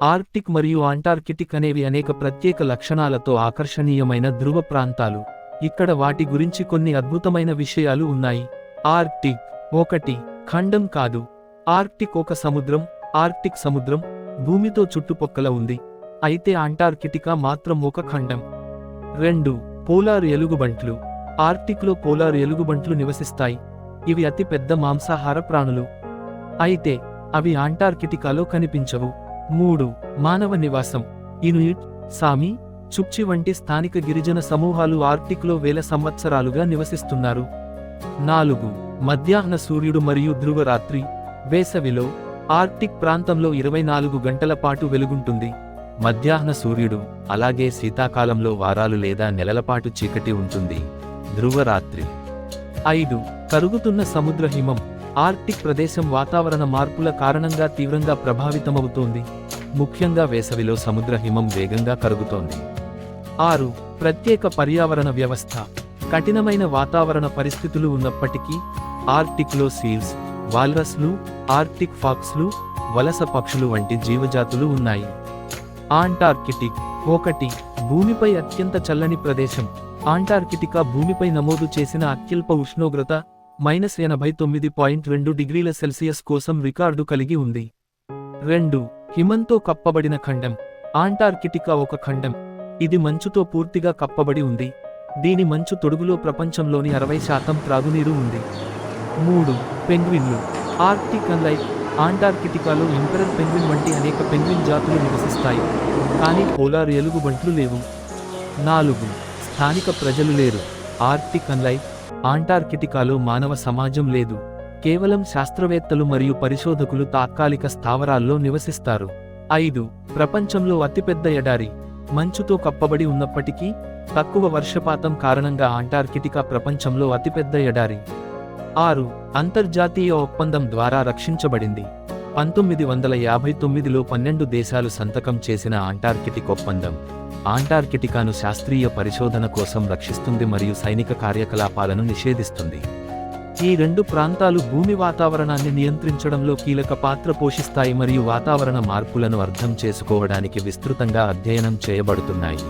Arctic మరియు Antarctic అనేవి అనేక ప్రత్యేక లక్షణాలతో ఆకర్షణీయమైన ధృవ ప్రాంతాలు. ఇక్కడ వాటి గురించి కొన్ని అద్భుతమైన విషయాలు ఉన్నాయి. ఆర్క్టిక్ ఒకటి ఖండం కాదు. ఆర్క్టిక్ ఒక సముద్రం ఆర్క్టిక్ సముద్రం భూమితో చుట్టుపక్కల ఉంది. అయితే అంటార్కిటికా మాత్రం ఒక ఖండం. రెండు పోలార్ ఎలుగుబంట్లు. ఆర్క్టిక్లో పోలార్ ఎలుగుబంట్లు నివసిస్తాయి. ఇవి అతి పెద్ద మాంసాహార ప్రాణులు. అయితే అవి అంటార్కిటికాలో కనిపించవు. మూడు మానవ నివాసం. ఇనుయిట్ సామి చుప్చి వంటి స్థానిక గిరిజన సమూహాలు ఆర్టిక్లో వేల సంవత్సరాలుగా నివసిస్తున్నారు. నాలుగు మధ్యాహ్న సూర్యుడు మరియు ధ్రువరాత్రి వేసవిలో ఆర్టిక్ ప్రాంతంలో ఇరవై నాలుగు గంటల పాటు వెలుగుంటుంది. మధ్యాహ్న సూర్యుడు అలాగే శీతాకాలంలో వారాలు లేదా నెలల పాటు చీకటి ఉంటుంది. ధ్రువరాత్రి. ఐదు కరుగుతున్న సముద్ర హిమం ఆర్క్టిక్ ప్రదేశం వాతావరణ మార్పుల కారణంగా తీవ్రంగా ప్రభావితమవుతోంది. ముఖ్యంగా వేసవిలో సముద్ర హిమం వేగంగా కరుగుతోంది. ఆరు ప్రత్యేక పర్యావరణ వ్యవస్థ. కఠినమైన వాతావరణ పరిస్థితులు ఉన్నప్పటికీ ఆర్క్టిక్లో సీల్స్ వాల్రస్లు ఆర్క్టిక్ ఫాక్స్లు వలస పక్షులు వంటి జీవజాతులు ఉన్నాయి. ఆంటార్కిటిక్ ఒకటి భూమిపై అత్యంత చల్లని ప్రదేశం. ఆంటార్కిటికా భూమిపై నమోదు చేసిన అత్యల్ప ఉష్ణోగ్రత మైనస్ ఎనభై తొమ్మిది పాయింట్ రెండు డిగ్రీల సెల్సియస్ కోసం రికార్డు కలిగి ఉంది. రెండు హిమంతో కప్పబడిన ఖండం ఆంటార్కిటికా ఒక ఖండం. ఇది మంచుతో పూర్తిగా కప్పబడి ఉంది. దీని మంచు తొడుగులో ప్రపంచంలోని అరవై శాతం త్రాగునీరు ఉంది. మూడు పెంగ్విన్లు. ఆర్క్టిక్ అన్లైక్ ఆంటార్కిటికాలో ఎంపెరర్ పెంగ్విన్ వంటి అనేక పెంగ్విన్ జాతులు నివసిస్తాయి. కానీ పోలార్ ఎలుగుబంట్లు లేవు. నాలుగు స్థానిక ప్రజలు లేరు. ఆర్క్టిక్ అన్లైక్ ఆంటార్కిటికాలో మానవ సమాజం లేదు. కేవలం శాస్త్రవేత్తలు మరియు పరిశోధకులు తాత్కాలిక స్థావరాల్లో నివసిస్తారు. ఐదు. ప్రపంచంలో అతిపెద్ద ఎడారి. మంచుతో కప్పబడి ఉన్నప్పటికీ తక్కువ వర్షపాతం కారణంగా అంటార్కిటికా ప్రపంచంలో అతిపెద్ద ఎడారి. ఆరు. అంతర్జాతీయ ఒప్పందం ద్వారా రక్షించబడింది. పంతొమ్మిది వందల యాభై తొమ్మిదిలో పన్నెండు దేశాలు సంతకం చేసిన అంటార్కిటిక్ ఒప్పందం. ఆంటార్కిటికాను శాస్త్రీయ పరిశోధన కోసం రక్షిస్తుంది మరియు సైనిక కార్యకలాపాలను నిషేధిస్తుంది. ఈ రెండు ప్రాంతాలు భూమి వాతావరణాన్ని నియంత్రించడంలో కీలక పాత్ర పోషిస్తాయి మరియు వాతావరణ మార్పులను అర్థం చేసుకోవడానికి విస్తృతంగా అధ్యయనం చేయబడుతున్నాయి.